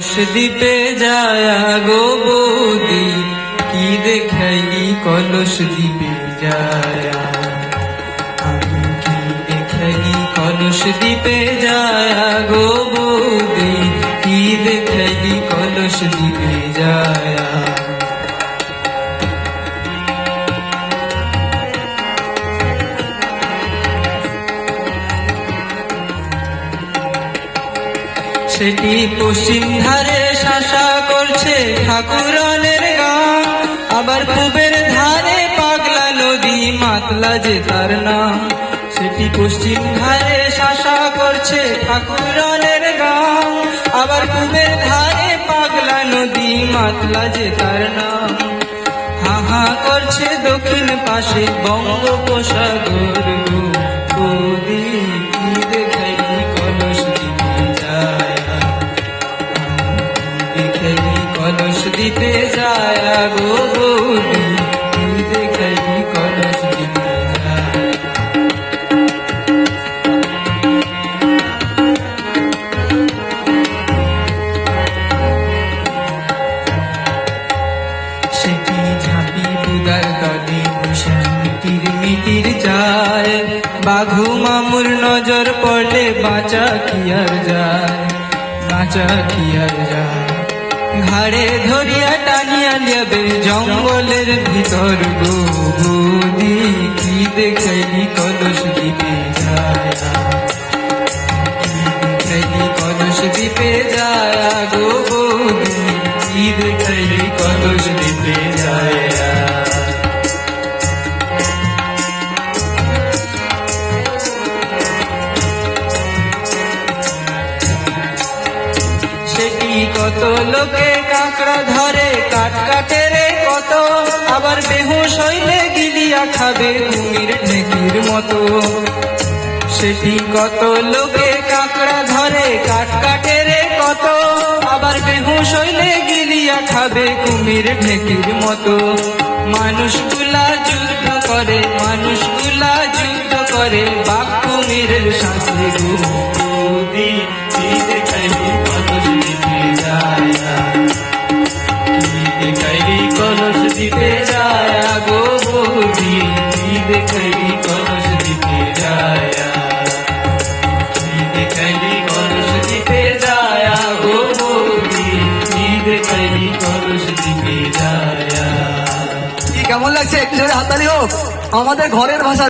দ্বীপে যায় গো বৌদি, কি দেখাইলি কলস দ্বীপে যায়? আমি কি দেখাইলি কলস দ্বীপে যায় গো বৌদি, কি দেখাইলি কলস দ্বীপে যায়? সেটি পশ্চিম ধারে শাসা করছে ঠাকুরনের গান আবার পূবের ধারে পাগলা নদী মাতলা যে তার নাম সেটি পশ্চিম ধারে শাসা করছে ঠাকুরনের গান আবার পূবের ধারে পাগলা নদী মাতলা যে তার নাম হা হা করছে দক্ষিণ পাশে বঙ্গোপসাগর কলস দিতে যায় গো ঝাঁপি বুদার দলে যায় বাঘু মামুর নজর পড়লে বাঁচা কি আর যায়? বাঁচা কি আর যায়? ঘাড়ে ধরিয়া টানিয়া নেবে জঙ্গলের ভিতর গো বৌদি কি দেখাইলি কলস দিতে যায় দেখাইলি কলস দিতে যায় গো সেটি কত লোকে কাঁকড়া ধরে কাট কাটে রে কত। আবার গিলিয়া খাবে কুমির ঢেকির মতো। সেটি কত লোকে কাঁকড়া ধরে কাট কাটে রে কত। আবার বেহুশ হইলে গিলিয়া খাবে কুমির ঢেকির মতো। মানুষগুলা দিতে যায় গো বৌদি দেখাইলি কলস দিতে যায়। দেখাইলি কলস দিতে যায় গো বৌদি দেখাইলি কলস দিতে যায়। কেমন লাগছে? একটু জোরে হাততালি হোক। আমাদের ঘরের ভাষা